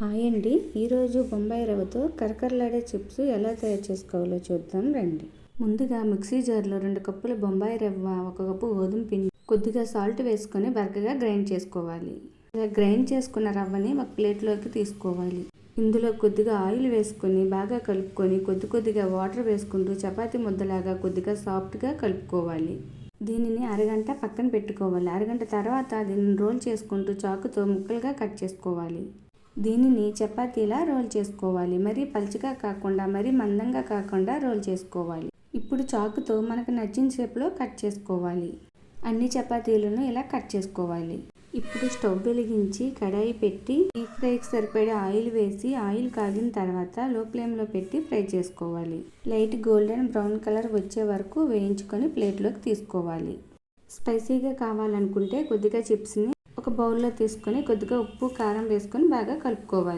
Hi అండి. ఈరోజు బొంబాయి రవ్వతో కరకరలాడే చిప్స్ ఎలా తయారు చేసుకోవాలో చూద్దాం రండి. ముందుగా మిక్సీ జార్లో రెండు కప్పుల బొంబాయి రవ్వ ఒక కప్పు గోధుమ పిండి కొద్దిగా సాల్ట్ వేసుకొని బరకగా గ్రైండ్ చేసుకోవాలి. ఇలా గ్రైండ్ చేసుకున్న రవ్వని ఒక ప్లేట్లోకి తీసుకోవాలి. ఇందులో కొద్దిగా ఆయిల్ వేసుకొని బాగా కలుపుకొని కొద్ది కొద్దిగా వాటర్ వేసుకుంటూ చపాతీ ముద్దలాగా కొద్దిగా సాఫ్ట్గా కలుపుకోవాలి. దీనిని అరగంట పక్కన పెట్టుకోవాలి. అరగంట తర్వాత దీనిని రోల్ చేసుకుంటూ చాకుతో ముక్కలుగా కట్ చేసుకోవాలి. దీనిని చపాతీలా రోల్ చేసుకోవాలి. మరీ పలుచగా కాకుండా మరీ మందంగా కాకుండా రోల్ చేసుకోవాలి. ఇప్పుడు చాకుతో మనకు నచ్చిన షేప్లో కట్ చేసుకోవాలి. అన్ని చపాతీలను ఇలా కట్ చేసుకోవాలి. ఇప్పుడు స్టవ్ వెలిగించి కడాయి పెట్టి డీప్ ఫ్రైకి సరిపడే ఆయిల్ వేసి ఆయిల్ కాగిన తర్వాత లో ఫ్లేమ్లో పెట్టి ఫ్రై చేసుకోవాలి. లైట్ గోల్డెన్ బ్రౌన్ కలర్ వచ్చే వరకు వేయించుకొని ప్లేట్లోకి తీసుకోవాలి. స్పైసీగా కావాలనుకుంటే కొద్దిగా చిప్స్ని ఒక బౌల్లో తీసుకొని కొద్దిగా ఉప్పు కారం వేసుకొని బాగా కలుపుకోవాలి.